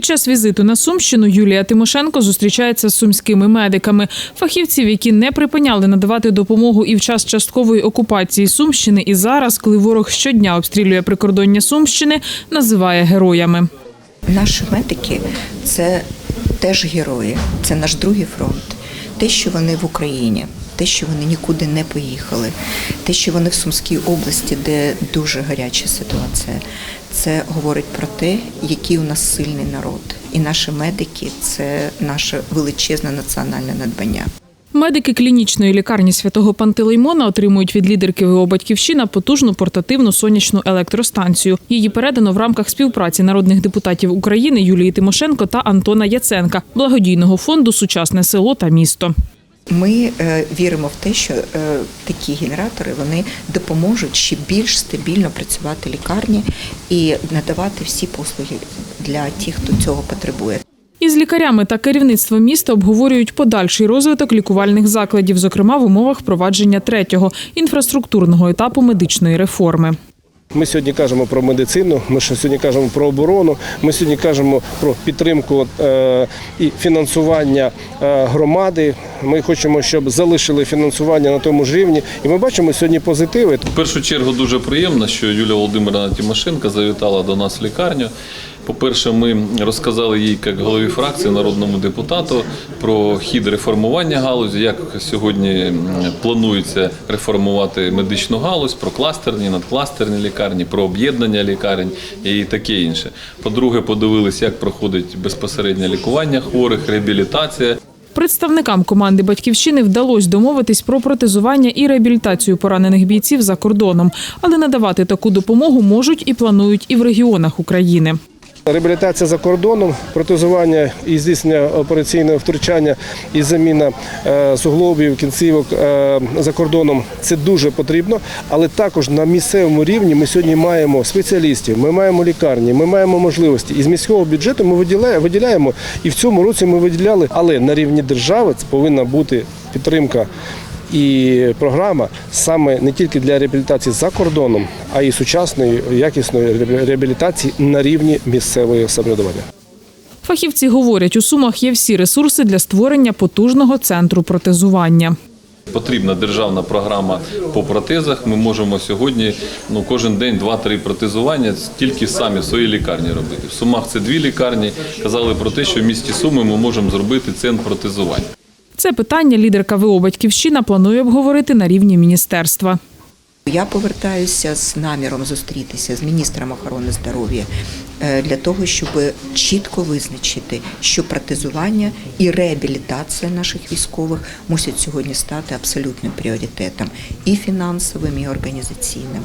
Під час візиту на Сумщину Юлія Тимошенко зустрічається з сумськими медиками, фахівців, які не припиняли надавати допомогу і в час часткової окупації Сумщини, і зараз, коли ворог щодня обстрілює прикордоння Сумщини, називає героями. Наші медики це теж герої, це наш другий фронт. Те, що вони в Україні, те, що вони нікуди не поїхали, те, що вони в Сумській області, де дуже гаряча ситуація, це говорить про те, який у нас сильний народ. І наші медики це наше величезне національне надбання. Медики клінічної лікарні святого Пантелеймона отримують від лідерки ВО Батьківщина потужну портативну сонячну електростанцію. Її передано в рамках співпраці народних депутатів України Юлії Тимошенко та Антона Яценка, благодійного фонду Сучасне село та місто. Ми е, віримо в те, що е, такі генератори вони допоможуть ще більш стабільно працювати лікарні і надавати всі послуги для тих, хто цього потребує. Із лікарями та керівництвом міста обговорюють подальший розвиток лікувальних закладів, зокрема в умовах впровадження третього інфраструктурного етапу медичної реформи. Ми сьогодні кажемо про медицину, ми сьогодні кажемо про оборону, ми сьогодні кажемо про підтримку е, і фінансування е, громади. Ми хочемо, щоб залишили фінансування на тому ж рівні. І ми бачимо сьогодні позитиви. В першу чергу дуже приємно, що Юлія Володимирівна Тимошенко завітала до нас в лікарню. По-перше, ми розказали їй, як голові фракції, народному депутату, про хід реформування галузі, як сьогодні планується реформувати медичну галузь, про кластерні, надкластерні лікарні, про об'єднання лікарень і таке інше. По-друге, подивилися, як проходить безпосереднє лікування хворих, реабілітація. Представникам команди Батьківщини вдалося домовитись про протезування і реабілітацію поранених бійців за кордоном, але надавати таку допомогу можуть і планують і в регіонах України. Реабілітація за кордоном, протезування і здійснення операційного втручання і заміна е, суглобів, кінцівок е, за кордоном це дуже потрібно. Але також на місцевому рівні ми сьогодні маємо спеціалістів, ми маємо лікарні, ми маємо можливості. Із міського бюджету ми виділяємо і в цьому році ми виділяли, але на рівні держави це повинна бути підтримка. І програма саме не тільки для реабілітації за кордоном, а й сучасної якісної реабілітації на рівні місцевого самоврядування. Фахівці говорять, у Сумах є всі ресурси для створення потужного центру протезування. Потрібна державна програма по протезах. Ми можемо сьогодні ну кожен день два-три протезування тільки самі в своїй лікарні робити. В Сумах це дві лікарні. Казали про те, що в місті Суми ми можемо зробити центр протезування. Це питання лідерка ВО Батьківщина планує обговорити на рівні міністерства. Я повертаюся з наміром зустрітися з міністром охорони здоров'я е, для того, щоб чітко визначити, що протезування і реабілітація наших військових мусять сьогодні стати абсолютним пріоритетом і фінансовим, і організаційним.